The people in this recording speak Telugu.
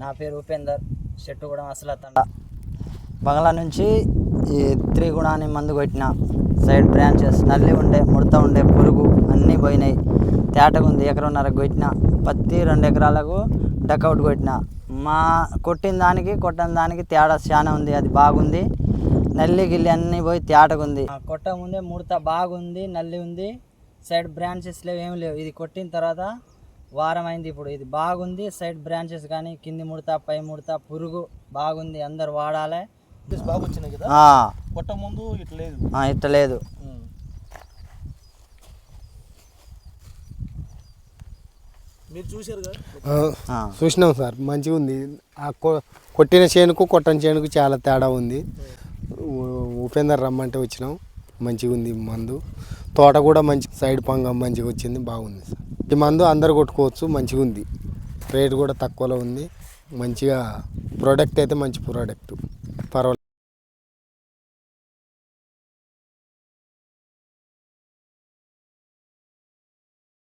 నా పేరు ఉపేందర్. చెట్టు కూడా అసలు తండ బంగ్లా నుంచి ఈ త్రిగుణ అని మందు కొట్టిన సైడ్ బ్రాంచెస్ నల్లి ఉండే ముడత ఉండే పురుగు అన్నీ పోయినాయి. తేటగా ఉంది ఎకరన్నర కొట్టిన. పత్తి రెండు ఎకరాలకు డక్అవుట్ కొట్టిన. మా కొట్టిన దానికి కొట్టిన దానికి తేడా చాలా ఉంది అది బాగుంది. నల్లి గిల్లి అన్నీ పోయి తేటగా ఉంది కొట్ట ముందే ముడత బాగుంది నల్లి ఉంది. సైడ్ బ్రాంచెస్ లేవు ఏమి లేవు. ఇది కొట్టిన తర్వాత వారం అయింది ఇప్పుడు. ఇది బాగుంది. సైడ్ బ్రాంచెస్ కానీ కింది ముడత పై ముడత పురుగు బాగుంది. అందరు వాడాలి. బాగా వచ్చినాయి కదా? ఆ, కొట్ట ముందు ఇట్లా లేదు. ఆ, ఇట్ట లేదు. ఉమ్. మీరు చూశారు. చూసినాం సార్. మంచిగా ఉంది. ఆ కొ- కొట్టిన చేనుకు కొట్టని చేనుకు చాలా తేడా ఉంది. ఉ- ఉపేందర్ రమ్మంటే వచ్చినాం. మంచిగా ఉంది మందు. తోట కూడా మంచి సైడ్ పంగ మంచిగా వచ్చింది. బాగుంది సార్. ఈ మందు అందరు కొట్టుకోవచ్చు మంచిగా ఉంది. రేట్ కూడా తక్కువలో ఉంది. మంచిగా ప్రోడక్ట్ అయితే మంచి ప్రోడక్ట్ పర్వాలేదు.